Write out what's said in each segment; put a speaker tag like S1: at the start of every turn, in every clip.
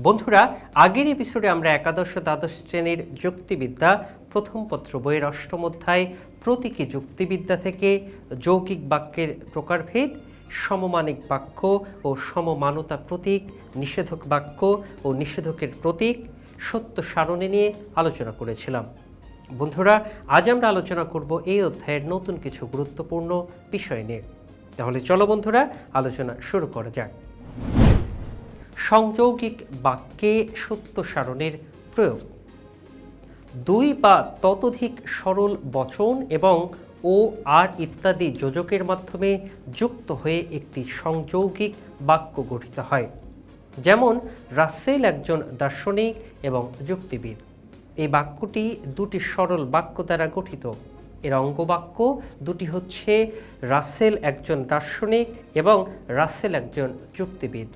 S1: বন্ধুরা, আগের এপিসোডে আমরা একাদশ দ্বাদশ শ্রেণির যুক্তিবিদ্যা, প্রথম পত্র বইয়ের অষ্টম অধ্যায়, প্রতীকী যুক্তিবিদ্যা থেকে যৌগিক বাক্যের প্রকারভেদ, সমমানিক বাক্য ও সমমানতা প্রতীক, নিষেধক বাক্য ও নিষেধকের প্রতীক সত্য সারণী নিয়ে আলোচনা করেছিলাম। বন্ধুরা, আজ আমরা আলোচনা করব এই অধ্যায়ের নতুন কিছু গুরুত্বপূর্ণ বিষয় নিয়ে। তাহলে চলো বন্ধুরা, আলোচনা শুরু করা যাক। সংযৌগিক বাক্যে সত্য সারণের প্রয়োগ। দুই বা ততোধিক সরল বচন এবং ও, আর ইত্যাদি যোজকের মাধ্যমে যুক্ত হয়ে একটি সংযৌগিক বাক্য গঠিত হয়, যেমন রাসেল একজন দার্শনিক এবং যুক্তিবিদ। এই বাক্যটি দুটি সরল বাক্য দ্বারা গঠিত। এর অঙ্গবাক্য দুটি হচ্ছে রাসেল একজন দার্শনিক এবং রাসেল একজন যুক্তিবিদ।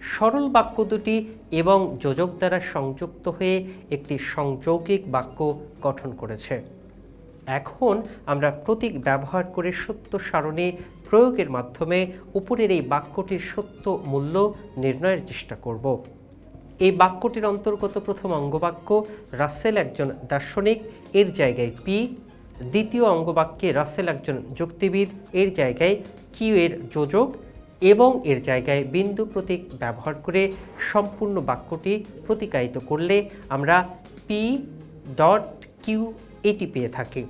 S1: সরল বাক্য দুটি এবং যোজক দ্বারা সংযুক্ত হয়ে একটি সংযৌগিক বাক্য গঠন করেছে। এখন আমরা প্রতীক ব্যবহার করে সত্য সারণে প্রয়োগের মাধ্যমে উপরের এই বাক্যটির সত্য মূল্য নির্ণয়ের চেষ্টা করব। এই বাক্যটির অন্তর্গত প্রথম অঙ্গবাক্য রাসেল একজন দার্শনিক, এর জায়গায় পি। দ্বিতীয় অঙ্গবাক্যে রাসেল একজন যুক্তিবিদ, এর জায়গায় কিউ এর যোজক। এবং এর জায়গায় বিন্দু প্রতীক ব্যবহার করে সম্পূর্ণ বাক্যটি প্রতিকায়িত করলে আমরা পি ডট কিউ এটি পেয়ে থাকি।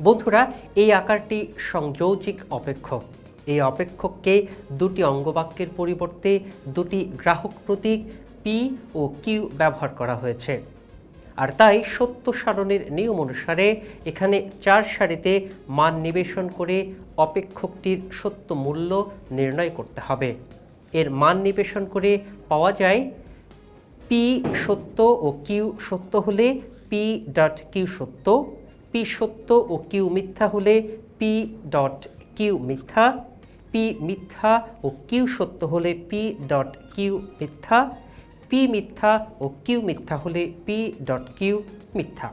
S1: বন্ধুরা, এই আকারটি সংযৌজিক অপেক্ষক। এই অপেক্ষককে দুটি অঙ্গবাক্যের পরিবর্তে দুটি গ্রাহক প্রতীক পি ও কিউ ব্যবহার করা হয়েছে। আর তাই সত্য সারণের নিয়ম অনুসারে এখানে চার সারিতে মান নিবেশন করে অপেক্ষকটির সত্য মূল্য নির্ণয় করতে হবে। এর মান নিবেশন করে পাওয়া যায় পি সত্য ও কিউ সত্য হলে পি ডট কিউ সত্য পি সত্য ও কিউ মিথ্যা হলে পি ডট কিউ মিথ্যা পি মিথ্যা ও কিউ সত্য হলে পি ডট কিউ মিথ্যা পি মিথ্যা ও কিউ মিথ্যা হলে পি ডট কিউ মিথ্যা।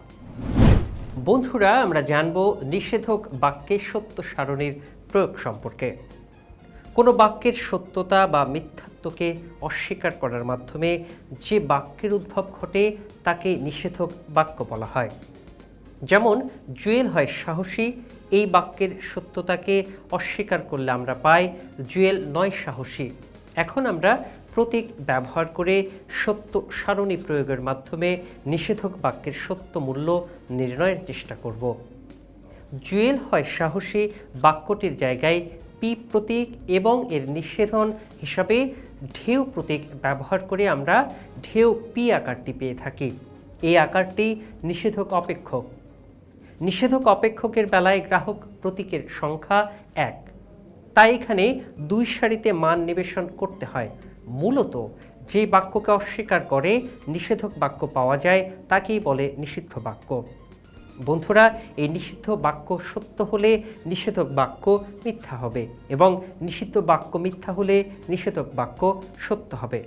S1: বন্ধুরা, আমরা জানব নিষেধক বাক্যে সত্য সারণীর প্রয়োগ সম্পর্কে। কোনো বাক্যের সত্যতা বা মিথ্যাত্বকে অস্বীকার করার মাধ্যমে যে বাক্যের উদ্ভব ঘটে, তাকে নিষেধক বাক্য বলা হয়। যেমন, জুয়েল হয় সাহসী, এই বাক্যের সত্যতাকে অস্বীকার করলে আমরা পাই জুয়েল নয় সাহসী। এখন আমরা প্রতীক ব্যবহার করে সত্য সারণী প্রয়োগের মাধ্যমে নিষেধক বাক্যের সত্য মূল্য নির্ণয়ের চেষ্টা করব। জুয়েল হয় সাহসী বাক্যটির জায়গায় পি প্রতীক এবং এর নিষেধন হিসাবে ঢেউ প্রতীক ব্যবহার করে আমরা ঢেউ পি আকারটি পেয়ে থাকি। এই আকারটি নিষেধক অপেক্ষক। নিষেধক অপেক্ষকের বেলায় গ্রাহক প্রতীকের সংখ্যা এক। তাই এখানে দুই সারিতে মান নিবেশন করতে হয়। মূলত যে বাক্যকে অস্বীকার করে নিষেধক বাক্য পাওয়া যায়, তাকেই বলে নিষিদ্ধ বাক্য। বন্ধুরা, এই নিষিদ্ধ বাক্য সত্য হলে নিষেধক বাক্য মিথ্যা হবে এবং নিষিদ্ধ বাক্য মিথ্যা হলে নিষেধক বাক্য সত্য হবে।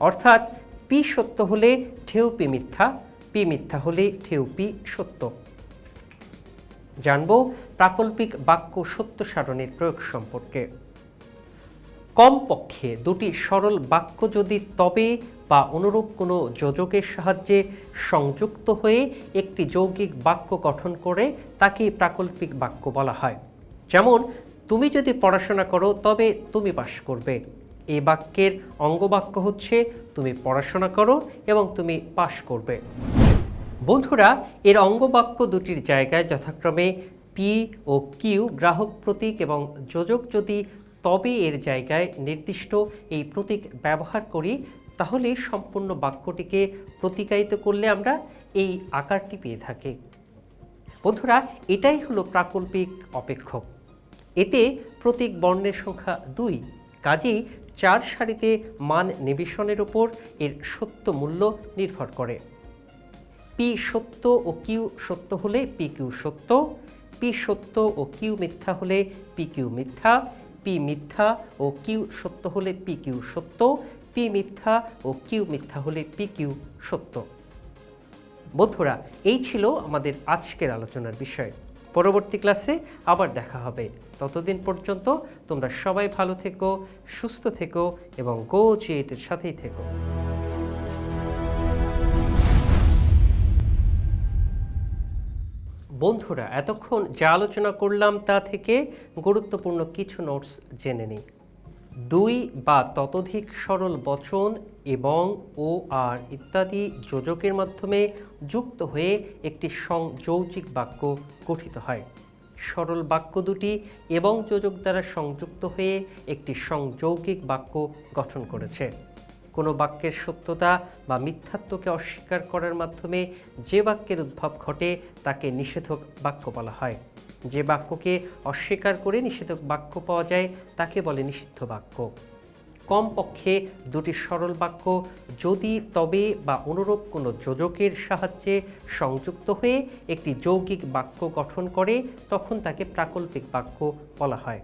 S1: অর্থাৎ, পি সত্য হলে ঢেউ পি মিথ্যা পি মিথ্যা হলে ঢেউ পি সত্য। জানব প্রাকল্পিক বাক্য সত্য সারণের প্রয়োগ সম্পর্কে। কমপক্ষে দুটি সরল বাক্য যদি তবে বা অনুরূপ কোনো যোজকের সাহায্যে সংযুক্ত হয়ে একটি যৌগিক বাক্য গঠন করে তাকে প্রাকল্পিক বাক্য বলা হয়। যেমন, তুমি যদি পড়াশোনা করো, তবে তুমি পাশ করবে। এই বাক্যের অঙ্গবাক্য হচ্ছে, তুমি পড়াশোনা করো এবং তুমি পাশ করবে। বন্ধুরা, এর অঙ্গবাক্য দুটির জায়গায় যথাক্রমে পি ও কিউ গ্রাহক প্রতীক এবং যোজক যদি তবে এর জায়গায় নির্দিষ্ট এই প্রতীক ব্যবহার করি, তাহলে সম্পূর্ণ বাক্যটিকে প্রতিকায়িত করলে আমরা এই আকারটি পেয়ে থাকি। বন্ধুরা, এটাই হলো প্রাকল্পিক অপেক্ষক। এতে প্রতীক বর্ণের সংখ্যা দুই, কাজেই চার সারিতে মান নিবেশনের ওপর এর সত্য মূল্য নির্ভর করে। পি সত্য ও কিউ সত্য হলে পি কিউ সত্য পি সত্য ও কিউ মিথ্যা হলে পি কিউ মিথ্যা পি মিথ্যা ও কিউ সত্য হলে পি কিউ সত্য পি মিথ্যা ও কিউ মিথ্যা হলে পি কিউ সত্য। বন্ধুরা, এই ছিল আমাদের আজকের আলোচনার বিষয়। পরবর্তী ক্লাসে আবার দেখা হবে। ততদিন পর্যন্ত তোমরা সবাই ভালো থেকো, সুস্থ থেকো এবং গো জিএটের সাথেই থেকো। বন্ধুরা, এতক্ষণ যা আলোচনা করলাম তা থেকে গুরুত্বপূর্ণ কিছু নোটস জেনে নিই। দুই বা ততোধিক সরল বচন এবং ও আর ইত্যাদি যোজকের মাধ্যমে যুক্ত হয়ে একটি সংযৌজিক বাক্য গঠিত হয়। সরল বাক্য দুটি এবং যোজক দ্বারা সংযুক্ত হয়ে একটি সংযৌগিক বাক্য গঠন করেছে। কোনো বাক্যের সত্যতা বা মিথ্যাত্বকে অস্বীকার করার মাধ্যমে যে বাক্যের উদ্ভব ঘটে তাকে নিষেধক বাক্য বলা হয়। যে বাক্যকে অস্বীকার করে নিষেধক বাক্য পাওয়া যায়, তাকে বলে নিষিদ্ধ বাক্য। কমপক্ষে দুটি সরল বাক্য যদি তবে বা অনুরূপ কোনো যোজকের সাহায্যে সংযুক্ত হয়ে একটি যৌগিক বাক্য গঠন করে, তখন তাকে প্রাকল্পিক বাক্য বলা হয়।